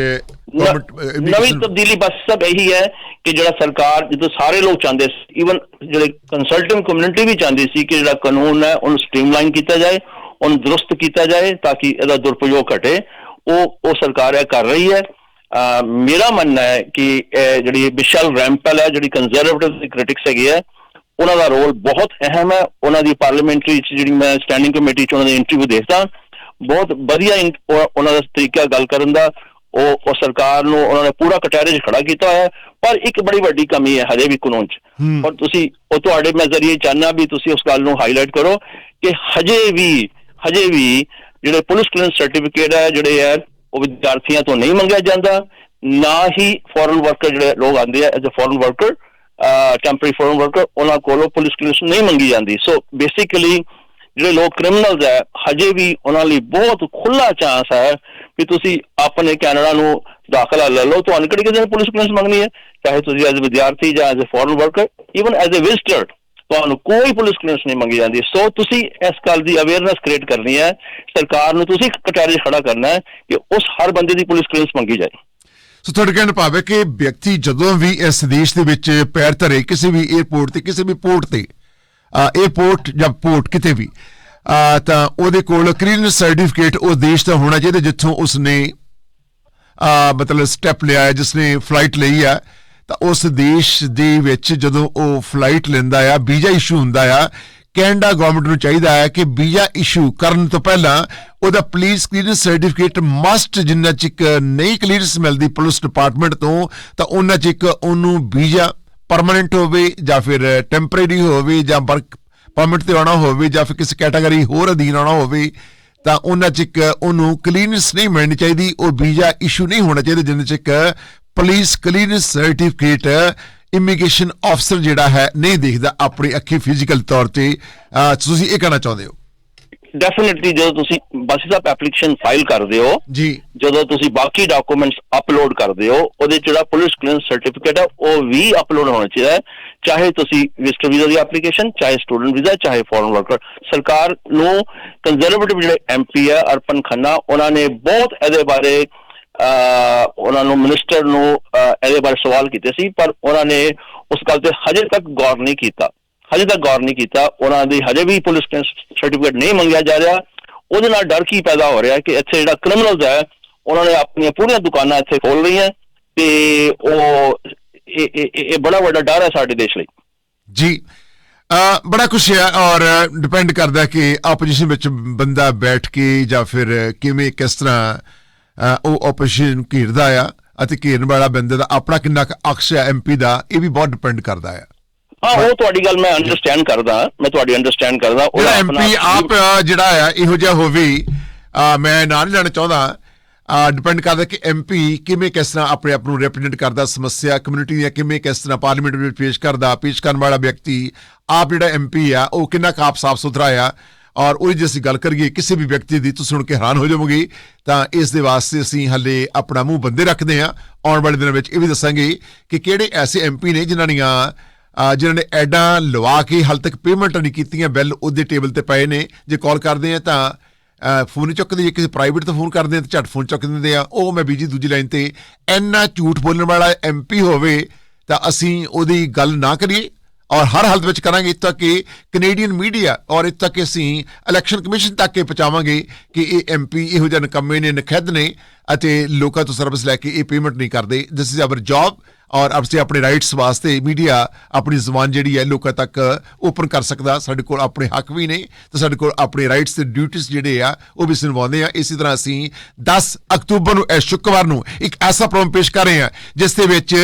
ਨਵੀਂ ਤਬਦੀਲੀ ਬਸ ਸਭ ਇਹੀ ਹੈ ਕਿ ਜਿਹੜਾ ਸਰਕਾਰ ਜਦੋਂ ਸਾਰੇ ਲੋਕ ਚਾਹੁੰਦੇ ਸੀ ਈਵਨ ਜਿਹੜੇ ਕੰਸਲਟੈਂਟ ਕਮਿਊਨਿਟੀ ਵੀ ਚਾਹੁੰਦੀ ਸੀ ਕਿ ਜਿਹੜਾ ਕਾਨੂੰਨ ਹੈ ਉਹਨੂੰ ਸਟ੍ਰੀਮਲਾਈਨ ਕੀਤਾ ਜਾਏ ਉਹਨੂੰ ਦਰੁਸਤ ਕੀਤਾ ਜਾਏ ਤਾਂ ਕਿ ਇਹਦਾ ਦੁਰਪਯੋਗ ਘਟੇ। ਉਹ ਉਹ ਸਰਕਾਰ ਇਹ ਕਰ ਰਹੀ ਹੈ। ਮੇਰਾ ਮੰਨਣਾ ਹੈ ਕਿ ਜਿਹੜੀ ਵਿਸ਼ਲ ਰੈਂਪਲ ਹੈ ਜਿਹੜੀ ਕੰਜ਼ਰਵੇਟਿਵ ਦੀ ਕ੍ਰਿਟਿਕਸ ਹੈਗੀ ਹੈ ਉਹਨਾਂ ਦਾ ਰੋਲ ਬਹੁਤ ਅਹਿਮ ਹੈ ਉਹਨਾਂ ਦੀ ਪਾਰਲੀਮੈਂਟਰੀ ਚ ਜਿਹੜੀ ਮੈਂ ਸਟੈਂਡਿੰਗ ਕਮੇਟੀ ਚ ਉਹਨਾਂ ਦੇ ਇੰਟਰਵਿਊ ਦੇਖਦਾ ਬਹੁਤ ਵਧੀਆ ਉਹਨਾਂ ਦਾ ਤਰੀਕਾ ਗੱਲ ਕਰਨ ਦਾ ਉਹ ਉਹ ਸਰਕਾਰ ਨੂੰ ਉਹਨਾਂ ਨੇ ਪੂਰਾ ਕਟਹਿਰੇ 'ਚ ਖੜਾ ਕੀਤਾ ਹੋਇਆ ਹੈ। ਪਰ ਇੱਕ ਬੜੀ ਵੱਡੀ ਕਮੀ ਹੈ ਹਜੇ ਵੀ ਕਾਨੂੰਨ 'ਚ। ਔਰ ਤੁਸੀਂ ਉਹ ਤੁਹਾਡੇ ਮੈਂ ਜ਼ਰੀਏ ਚਾਹਨਾ ਵੀ ਤੁਸੀਂ ਉਸ ਗੱਲ ਨੂੰ ਹਾਈਲਾਈਟ ਕਰੋ ਕਿ ਹਜੇ ਵੀ ਹਜੇ ਵੀ ਜਿਹੜੇ ਪੁਲਿਸ ਕਲੀਅਰੈਂਸ ਸਰਟੀਫਿਕੇਟ ਹੈ ਜਿਹੜੇ ਹੈ ਉਹ ਵਿਦਿਆਰਥੀਆਂ ਤੋਂ ਨਹੀਂ ਮੰਗਿਆ ਜਾਂਦਾ, ਨਾ ਹੀ ਫੋਰਨ ਵਰਕਰ ਜਿਹੜੇ ਲੋਕ ਆਉਂਦੇ ਆ as a foreign worker temporary foreign worker ਉਹਨਾਂ ਕੋਲੋਂ ਪੁਲਿਸ ਕਲੀਅਰੈਂਸ ਨਹੀਂ ਮੰਗੀ ਜਾਂਦੀ। ਸੋ ਬੇਸਿਕਲੀ ਜਿਹੜੇ ਲੋਕ ਕ੍ਰਿਮੀਨਲਸ ਹੈ ਹਜੇ ਵੀ ਉਹਨਾਂ ਲਈ ਬਹੁਤ ਖੁੱਲਾ ਚਾਂਸ ਹੈ ਕਿ ਤੁਸੀਂ ਆਪਣੇ ਕੈਨੇਡਾ ਨੂੰ ਦਾਖਲਾ ਲੈ ਲਓ। ਤੁਹਾਨੂੰ ਕਿਹੜੀ ਕਿਸੇ ਨੇ ਪੁਲਿਸ ਕਲੀਅਰੈਂਸ ਮੰਗਣੀ ਹੈ? ਚਾਹੇ ਤੁਸੀਂ ਐਜ਼ ਵਿਦਿਆਰਥੀ ਜਾਂ as a foreign worker even as a visitor ਤੁਹਾਨੂੰ ਕੋਈ ਪੁਲਿਸ ਕਲੀਅਰੈਂਸ ਨਹੀਂ ਮੰਗੀ ਜਾਂਦੀ। ਸੋ ਤੁਸੀਂ ਇਸ ਗੱਲ ਦੀ ਅਵੇਅਰਨੈਸ ਕ੍ਰੀਏਟ ਕਰਨੀ ਹੈ। ਸਰਕਾਰ ਨੂੰ ਤੁਸੀਂ ਕਟਾਰੇ ਖੜਾ ਕਰਨਾ ਹੈ ਕਿ ਉਸ ਹਰ ਬੰਦੇ ਦੀ ਪੁਲਿਸ ਕਲੀਅਰੈਂਸ ਮੰਗੀ ਜਾਏ। ਸੋ ਤੁਹਾਡੇ ਕਹਿਣ ਭਾਵ ਹੈ ਕਿ ਵਿਅਕਤੀ ਜਦੋਂ ਵੀ ਇਸ ਦੇਸ਼ ਦੇ ਵਿੱਚ ਪੈਰ ਧਰੇ ਕਿਸੇ ਵੀ 에ਅਰਪੋਰਟ ਤੇ, ਕਿਸੇ ਵੀ ਪੋਰਟ ਤੇ 에ਅਰਪੋਰਟ ਜਾਂ ਪੋਰਟ ਕਿਤੇ ਵੀ ਤਾਂ ਉਹਦੇ ਕੋਲ ਕਲੀਅਰੈਂਸ ਸਰਟੀਫਿਕੇਟ ਉਹ ਦੇਸ਼ ਦਾ ਹੋਣਾ ਚਾਹੀਦਾ, ਜਿੱਥੋਂ ਉਸਨੇ ਮਤਲਬ ਸਟੈਪ ਲਿਆ ਹੈ, ਜਿਸਨੇ ਫਲਾਈਟ ਲਈ ਹੈ। ਤਾਂ ਉਸ ਦੇਸ਼ ਦੇ ਵਿੱਚ ਜਦੋਂ ਉਹ ਫਲਾਈਟ ਲੈਂਦਾ ਆ, ਵੀਜ਼ਾ ਇਸ਼ੂ ਹੁੰਦਾ ਆ, ਕੈਨੇਡਾ ਗਵਰਨਮੈਂਟ ਨੂੰ ਚਾਹੀਦਾ ਹੈ ਕਿ ਵੀਜ਼ਾ ਇਸ਼ੂ ਕਰਨ ਤੋਂ ਪਹਿਲਾਂ ਉਹਦਾ ਪੁਲਿਸ ਕਲੀਅਰੈਂਸ ਸਰਟੀਫਿਕੇਟ ਮਸਟ ਜਿੰਨਾ ਚਿਕ ਨਹੀਂ ਕਲੀਅਰੈਂਸ ਮਿਲਦੀ ਪੁਲਿਸ ਡਿਪਾਰਟਮੈਂਟ ਤੋਂ, ਤਾਂ ਉਹਨਾਂ ਚਿਕ ਉਹਨੂੰ ਵੀਜ਼ਾ ਪਰਮਨੈਂਟ ਹੋਵੇ ਜਾਂ ਫਿਰ ਟੈਂਪਰੇਰੀ ਹੋਵੇ ਜਾਂ ਵਰਕ ਪਰਮਿਟ ਤੇ ਆਉਣਾ ਹੋਵੇ ਜਾਂ ਫਿਰ ਕਿਸੇ ਕੈਟਾਗਰੀ ਹੋਰ ਅਧੀਨ ਆਉਣਾ ਹੋਵੇ, ਤਾਂ ਉਹਨਾਂ ਚ ਇੱਕ ਉਹਨੂੰ ਕਲੀਨੈਂਸ ਨਹੀਂ ਮਿਲਣੀ ਚਾਹੀਦੀ, ਉਹ ਵੀਜ਼ਾ ਇਸ਼ੂ ਨਹੀਂ ਹੋਣਾ ਚਾਹੀਦਾ, ਜਿੰਨੇ ਚ ਇੱਕ ਪੁਲਿਸ ਕਲੀਨੈਂਸ ਸਰਟੀਫਿਕੇਟ ਇਮੀਗ੍ਰੇਸ਼ਨ ਅਫਸਰ ਜਿਹੜਾ ਹੈ ਨਹੀਂ ਦੇਖਦਾ ਆਪਣੀ ਅੱਖੀ ਫਿਜ਼ੀਕਲ ਤੌਰ ਤੇ। ਤੁਸੀਂ ਇਹ ਕਹਿਣਾ ਚਾਹੁੰਦੇ ਹੋ? ਡੈਫੀਨਿਟਲੀ ਜਦੋਂ ਤੁਸੀਂ ਬੱਸਿਸ ਆਪ ਐਪਲੀਕੇਸ਼ਨ ਫਾਈਲ ਕਰਦੇ ਹੋ ਜੀ। ਜਦੋਂ ਤੁਸੀਂ ਬਾਕੀ ਡਾਕੂਮੈਂਟਸ ਅਪਲੋਡ ਕਰਦੇ ਹੋ ਉਹਦੇ ਜਿਹੜਾ ਪੁਲਿਸ ਕਲੀਅਰੈਂਸ ਸਰਟੀਫਿਕੇਟ ਹੈ ਉਹ ਵੀ ਅਪਲੋਡ ਹੋਣਾ ਚਾਹੀਦਾ ਹੈ। ਚਾਹੇ ਤੁਸੀਂ ਵਿਜ਼ਟਰ ਵੀਜ਼ਾ ਦੀ ਐਪਲੀਕੇਸ਼ਨ ਚਾਹੇ ਸਟੂਡੈਂਟ ਵੀਜ਼ਾ ਚਾਹੇ ਫੋਰਨ ਵਰਕਰ ਸਰਕਾਰ ਨੂੰ ਕੰਜ਼ਰਵੇਟਿਵ ਜਿਹੜੇ ਐਮਪੀ ਹੈ ਅਰਪਨ ਖੰਨਾ ਉਹਨਾਂ ਨੇ ਬਹੁਤ ਇਹਦੇ ਬਾਰੇ ਉਹਨਾਂ ਨੂੰ ਮਿਨਿਸਟਰ ਨੂੰ ਇਹਦੇ ਬਾਰੇ ਸਵਾਲ ਕੀਤੇ ਸੀ, ਪਰ ਉਹਨਾਂ ਨੇ ਉਸ ਗੱਲ ਤੇ ਹਜੇ ਤੱਕ ਗੌਰ ਨਹੀਂ ਕੀਤਾ। ਹਜੇ ਤੱਕ ਗੌਰ ਨਹੀਂ ਕੀਤਾ। ਉਹਨਾਂ ਦੀ ਹਜੇ ਵੀ ਪੁਲਿਸ ਸਰਟੀਫਿਕੇਟ ਨਹੀਂ ਮੰਗਿਆ ਜਾ ਰਿਹਾ। ਉਹਦੇ ਨਾਲ ਡਰ ਕੀ ਪੈਦਾ ਹੋ ਰਿਹਾ ਕਿ ਇੱਥੇ ਜਿਹੜਾ ਕ੍ਰਿਮੀਨਲਸ ਹੈ, ਉਹਨਾਂ ਨੇ ਆਪਣੀਆਂ ਪੂਰੀਆਂ ਦੁਕਾਨਾਂ ਇੱਥੇ ਖੋਲ ਰਹੀਆਂ ਤੇ ਉਹ, ਇਹ ਬੜਾ ਵੱਡਾ ਡਰ ਹੈ ਸਾਡੇ ਦੇਸ਼ ਲਈ। ਜੀ। ਬੜਾ ਕੁਛ ਹੈ ਔਰ ਡਿਪੈਂਡ ਕਰਦਾ ਕਿ ਆਪੋਜੀਸ਼ਨ ਵਿੱਚ ਬੰਦਾ ਬੈਠ ਕੇ ਜਾਂ ਫਿਰ ਕਿਵੇਂ, ਕਿਸ ਤਰ੍ਹਾਂ ਉਹ ਆਪੋਜੀਸ਼ਨ ਘੇਰਦਾ ਆ ਅਤੇ ਘੇਰਨ ਵਾਲਾ ਬੰਦੇ ਦਾ ਆਪਣਾ ਕਿੰਨਾ ਕੁ ਅਕਸ਼ ਹੈ ਐਮਪੀ ਦਾ ਇਹ ਵੀ ਬਹੁਤ ਡਿਪੈਂਡ ਕਰਦਾ ਹੈ ਹਾਂ ਉਹ ਤੁਹਾਡੀ ਗੱਲ ਮੈਂ ਅੰਡਰਸਟੈਂਡ ਕਰਦਾ ਮੈਂ ਤੁਹਾਡੀ ਅੰਡਰਸਟੈਂਡ ਕਰਦਾ ਆਪਣਾ- ਐਮਪੀ ਆਪ ਜਿਹੜਾ ਆ ਇਹੋ ਜਿਹਾ ਹੋਵੇ ਮੈਂ ਨਾਂ ਨਹੀਂ ਲੈਣਾ ਚਾਹੁੰਦਾ ਡਿਪੈਂਡ ਕਰਦਾ ਕਿ ਐਮਪੀ ਕਿਵੇਂ ਕਿਸ ਤਰ੍ਹਾਂ ਆਪਣੇ ਆਪ ਨੂੰ ਰਿਪਰੈਜ਼ੈਂਟ ਕਰਦਾ ਸਮੱਸਿਆ ਕਮਿਊਨਿਟੀ ਦੀਆਂ ਕਿਵੇਂ ਕਿਸ ਤਰ੍ਹਾਂ ਪਾਰਲੀਮੈਂਟ ਵਿੱਚ ਪੇਸ਼ ਕਰਦਾ ਪੇਸ਼ ਕਰਨ ਵਾਲਾ ਵਿਅਕਤੀ ਆਪ ਜਿਹੜਾ ਐਮਪੀ ਆ ਉਹ ਕਿੰਨਾ ਕੁ ਆਪ ਸਾਫ਼ ਸੁਥਰਾ ਆ ਔਰ ਉਹਦੀ ਜੇ ਅਸੀਂ ਗੱਲ ਕਰੀਏ, ਕਿਸੇ ਵੀ ਵਿਅਕਤੀ ਦੀ ਤੁਸੀਂ ਸੁਣ ਕੇ ਹੈਰਾਨ ਹੋ ਜਾਵੋਗੇ, ਤਾਂ ਇਸ ਦੇ ਵਾਸਤੇ ਅਸੀਂ ਹੱਲੇ ਆਪਣਾ ਮੂੰਹ ਬੰਦੇ ਰੱਖਦੇ ਹਾਂ। ਆਉਣ ਵਾਲੇ ਦਿਨਾਂ ਵਿੱਚ ਇਹ ਵੀ ਦੱਸਾਂਗੇ ਕਿ ਕਿਹੜੇ ਐਸੇ ਐਮਪੀ ਨੇ ਜਿਨ੍ਹਾਂ ਦੀਆਂ ਜਿਨ੍ਹਾਂ ਨੇ ਐਡਾਂ ਲਵਾ ਕੇ ਹਾਲ ਤੱਕ ਪੇਮੈਂਟ ਨਹੀਂ ਕੀਤੀਆਂ, ਬਿੱਲ ਉਹਦੇ ਟੇਬਲ ਤੇ ਪਏ ਨੇ। ਜੇ ਕਾਲ ਕਰਦੇ ਆ ਤਾਂ ਫੋਨ ਨਹੀਂ ਚੁੱਕਦੇ ਜੇ ਕਿਸੇ ਪ੍ਰਾਈਵੇਟ ਤੋਂ ਫੋਨ ਕਰਦੇ ਆ ਤਾਂ ਝੱਟ ਫੋਨ ਚੁੱਕ ਦਿੰਦੇ ਆ ਉਹ ਮੈਂ ਬੀਜੀ ਦੂਜੀ ਲਾਈਨ ਤੇ, ਇੰਨਾ ਝੂਠ ਬੋਲਣ ਵਾਲਾ ਐਮਪੀ ਹੋਵੇ ਤਾਂ ਅਸੀਂ ਉਹਦੀ ਗੱਲ ਨਾ ਕਰੀਏ। ਔਰ ਹਰ ਹਾਲਤ ਵਿੱਚ ਕਰਾਂਗੇ ਇੱਥੇ ਤੱਕ ਕਿ ਕੈਨੇਡੀਅਨ ਮੀਡੀਆ ਔਰ ਇੱਥੇ ਤੱਕ ਕਿ ਅਸੀਂ ਇਲੈਕਸ਼ਨ ਕਮਿਸ਼ਨ ਤੱਕ ਇਹ ਪਹੁੰਚਾਵਾਂਗੇ ਕਿ ਇਹ ਐਮਪੀ ਇਹੋ ਜਿਹੇ ਨਕੰਮੇ ਨੇ ਨਖਿੱਧ ਨੇ ਅਤੇ ਲੋਕਾਂ ਤੋਂ ਸਰਵਿਸ ਲੈ ਕੇ ਇਹ ਪੇਮੈਂਟ ਨਹੀਂ ਕਰਦੇ। ਦਿਸ ਇਜ਼ ਆਵਰ ਜੌਬ ਔਰ ਅਸੀਂ ਆਪਣੇ ਰਾਈਟਸ ਵਾਸਤੇ ਮੀਡੀਆ ਆਪਣੀ ਜ਼ੁਬਾਨ ਜਿਹੜੀ ਹੈ ਲੋਕਾਂ ਤੱਕ ਓਪਨ ਕਰ ਸਕਦਾ। ਸਾਡੇ ਕੋਲ ਆਪਣੇ ਹੱਕ ਵੀ ਨੇ ਤੇ ਸਾਡੇ ਕੋਲ ਆਪਣੇ ਰਾਈਟਸ ਤੇ ਡਿਊਟੀਆਂ ਜਿਹੜੇ ਆ, ਉਹ ਵੀ ਸੁਣਵਾਉਂਦੇ ਆ। ਇਸੇ ਤਰ੍ਹਾਂ ਅਸੀਂ 10 ਅਕਤੂਬਰ ਨੂੰ ਇਸ ਸ਼ੁੱਕਰਵਾਰ ਨੂੰ ਇੱਕ ਐਸਾ ਪ੍ਰੋਗਰਾਮ ਪੇਸ਼ ਕਰ ਰਹੇ ਹਾਂ, ਜਿਸ ਦੇ ਵਿੱਚ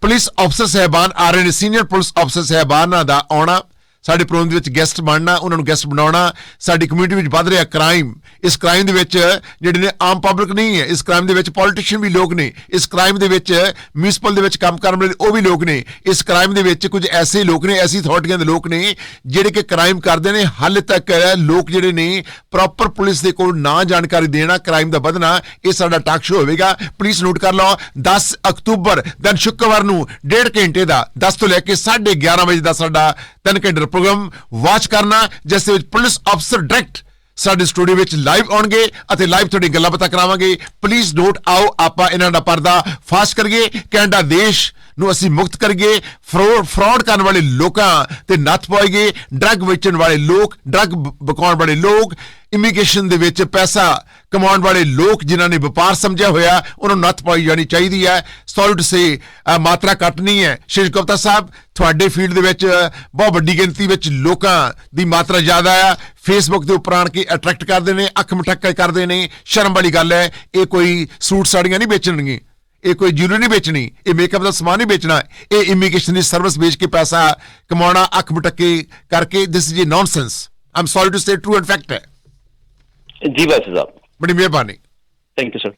ਪੁਲਿਸ ਅਫਸਰ ਸਹਿਬਾਨ ਆ ਰਹੇ ਨੇ। ਸੀਨੀਅਰ ਪੁਲਿਸ ਅਫਸਰ ਸਹਿਬਾਨਾਂ ਦਾ ਆਉਣਾ ਸਾਡੇ ਪ੍ਰੋਗਰਾਮ ਦੇ ਵਿੱਚ ਗੈਸਟ ਬਣਨਾ, ਉਹਨਾਂ ਨੂੰ ਗੈਸਟ ਬਣਾਉਣਾ, ਸਾਡੀ ਕਮਿਊਨਿਟੀ ਵਿੱਚ ਵੱਧ ਰਿਹਾ ਕ੍ਰਾਈਮ ਇਸ ਕ੍ਰਾਈਮ ਦੇ ਵਿੱਚ ਜਿਹੜੇ ਨੇ ਆਮ ਪਬਲਿਕ ਨਹੀਂ ਹੈ, ਇਸ ਕ੍ਰਾਈਮ ਦੇ ਵਿੱਚ ਪੋਲੀਟੀਸ਼ੀਅਨ ਵੀ ਲੋਕ ਨੇ, ਇਸ ਕ੍ਰਾਈਮ ਦੇ ਵਿੱਚ ਮਿਊਨਿਸਪਲ ਦੇ ਵਿੱਚ ਕੰਮ ਕਰਨ ਵਾਲੇ ਉਹ ਵੀ ਲੋਕ ਨੇ, ਇਸ ਕ੍ਰਾਈਮ ਦੇ ਵਿੱਚ ਕੁਝ ਐਸੇ ਲੋਕ ਨੇ, ਐਸੀ ਅਥਾਰਟੀਆਂ ਦੇ ਲੋਕ ਨੇ, ਜਿਹੜੇ ਕਿ ਕ੍ਰਾਈਮ ਕਰਦੇ ਨੇ, ਹਾਲੇ ਤੱਕ ਲੋਕ ਜਿਹੜੇ ਨੇ ਪ੍ਰੋਪਰ ਪੁਲਿਸ ਦੇ ਕੋਲ ਨਾ ਜਾਣਕਾਰੀ ਦੇਣਾ ਕ੍ਰਾਈਮ ਦਾ ਵਧਣਾ, ਇਹ ਸਾਡਾ ਟਾਕ ਸ਼ੋ ਹੋਵੇਗਾ। ਪਲੀਜ਼ ਨੋਟ ਕਰ ਲਓ 10 ਅਕਤੂਬਰ, ਦਿਨ ਸ਼ੁੱਕਰਵਾਰ ਨੂੰ ਡੇਢ ਘੰਟੇ ਦਾ 10 ਤੋਂ ਲੈ ਕੇ 11:30 ਵਜੇ ਦਾ ਸਾਡਾ ਤਿੰਨ ਘੰਟੇ ਦਾ ਪ੍ਰੋਗਰਾਮ ਵਾਚ ਕਰਨਾ, ਜਿਸ ਦੇ ਵਿੱਚ ਪੁਲਿਸ ਅਫਸਰ ਡਾਇਰੈਕਟ ਸਾਡੇ ਸਟੂਡੀਓ ਵਿੱਚ ਲਾਈਵ ਆਉਣਗੇ ਅਤੇ ਲਾਈਵ ਤੁਹਾਡੀ ਗੱਲਾਂ ਬਾਤਾਂ ਕਰਾਵਾਂਗੇ। ਪਲੀਜ਼ ਨੋਟ ਆਓ, ਆਪਾਂ ਇਹਨਾਂ ਦਾ ਪਰਦਾ ਫਾਸ਼ ਕਰੀਏ। ਕੈਨੇਡਾ ਦੇਸ਼ ਨੂੰ ਅਸੀਂ ਮੁਕਤ ਕਰੀਏ। ਫਰੋਡ ਫਰਾਡ ਕਰਨ ਵਾਲੇ ਲੋਕਾਂ ਤੇ ਨੱਥ ਪਾਈਏ। ਡਰੱਗ ਵੇਚਣ ਵਾਲੇ ਲੋਕ ਡਰੱਗ ਬਕਾਉਣ ਵਾਲੇ ਲੋਕ ਇਮੀਗ੍ਰੇਸ਼ਨ ਦੇ ਵਿੱਚ ਪੈਸਾ ਕਮਾਉਣ ਵਾਲੇ ਲੋਕ ਜਿਨ੍ਹਾਂ ਨੇ ਵਪਾਰ ਸਮਝਿਆ ਹੋਇਆ, ਉਹਨਾਂ ਨੂੰ ਨੱਥ ਪਾਈ ਜਾਣੀ ਚਾਹੀਦੀ ਹੈ। ਸੌਲਿਡ ਸੇ ਮਾਤਰਾ ਘੱਟ ਨਹੀਂ ਹੈ। ਸ਼੍ਰੀ ਗੁਪਤਾ ਸਾਹਿਬ, ਤੁਹਾਡੇ ਫੀਲਡ ਦੇ ਵਿੱਚ ਬਹੁਤ ਵੱਡੀ ਗਿਣਤੀ ਵਿੱਚ ਲੋਕਾਂ ਦੀ ਮਾਤਰਾ ਜ਼ਿਆਦਾ ਆ। ਫੇਸਬੁੱਕ ਦੇ ਉੱਪਰ ਆਣ ਕੇ ਅਟਰੈਕਟ ਕਰਦੇ ਨੇ, ਅੱਖ ਮਟੱਕੇ ਕਰਦੇ ਨੇ। ਸ਼ਰਮ ਵਾਲੀ ਗੱਲ ਹੈ, ਇਹ ਕੋਈ ਸੂਟ ਸਾੜੀਆਂ ਨਹੀਂ ਵੇਚਣਗੇ ਇਹ ਕੋਈ ਜੁਲਰੀ ਨਹੀਂ ਵੇਚਣੀ, ਇਹ ਮੇਕਅਪ ਦਾ ਸਮਾਨ ਨਹੀਂ ਵੇਚਣਾ। ਇਹ ਇਮੀਗ੍ਰੇਸ਼ਨ ਦੀ ਸਰਵਿਸ ਵੇਚ ਕੇ ਪੈਸਾ ਕਮਾਉਣਾ, ਅੱਖ ਮਟੱਕੇ ਕਰਕੇ this is a nonsense I'm sorry to say true and fact ਹੈ। ਜੀ ਵੈਸੇ ਸਾਹਿਬ ਬੜੀ ਮਿਹਰਬਾਨੀ। Thank you sir